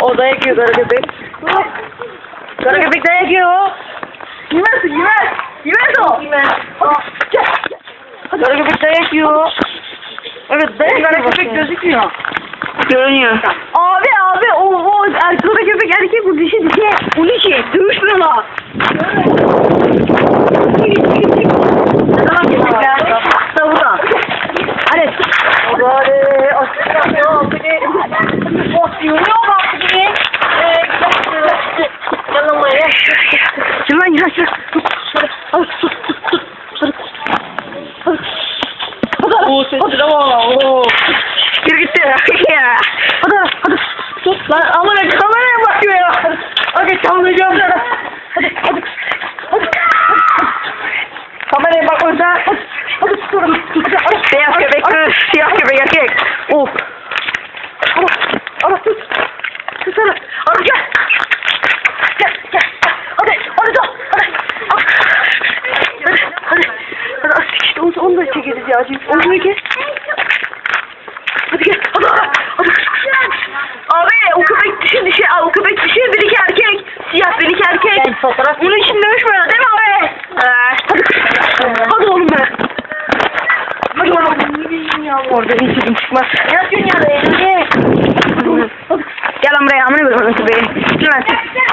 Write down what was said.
O dayak yiyor kara köpek. Kara köpek dayak yiyor. Yemez, yemez. Yemez o. Yemez. Kara köpek dayak yiyor. Evet dayak Kara köpek gözükmüyor. Görünüyor. Abi abi o o kara köpek erkek bu dişi dişi. Bu dişi. Dövüşmüyorlar. Tamam köpekler. Savuda. Hadi. Hadi aslan beni. Basıyor bak beni. Yanılmaya. Kim lan ya? Hadi tut tut tut. Hadi. Hadi. Hadi. Oo sesine valla. Oo. Gir gitti. Ya. Hadi hadi. Tut lan ama ne kameraya bakıyor ya. Hadi çalmayacağım. Hadi hadi. Hadi. Kameraya bak orada. Hadi. Hadi tutuyorum. Hadi. Hadi. Beyaz köpek kız, siyah köpek erkek. Of. Ara. Ara tut. Tut ara. Ara gel. Gel gel. Hadi. Hadi dur. Hadi. Hadi. Hadi. Hadi. Hadi. İşte onu, onu da çekeriz ya. Onu da kes. Hadi gel. Hadi ara. Hadi. Abi o köpek dişi dişi. Aa, O köpek dişi bir iki erkek. Siyah bir iki erkek. Ben fotoğraf- Bunun için dövüşmüyor değil mi abi? Ee, hadi. Hadi oğlum be. Hadi oğlum. Orada hiç çıkmaz. Ne yapıyorsun ya be?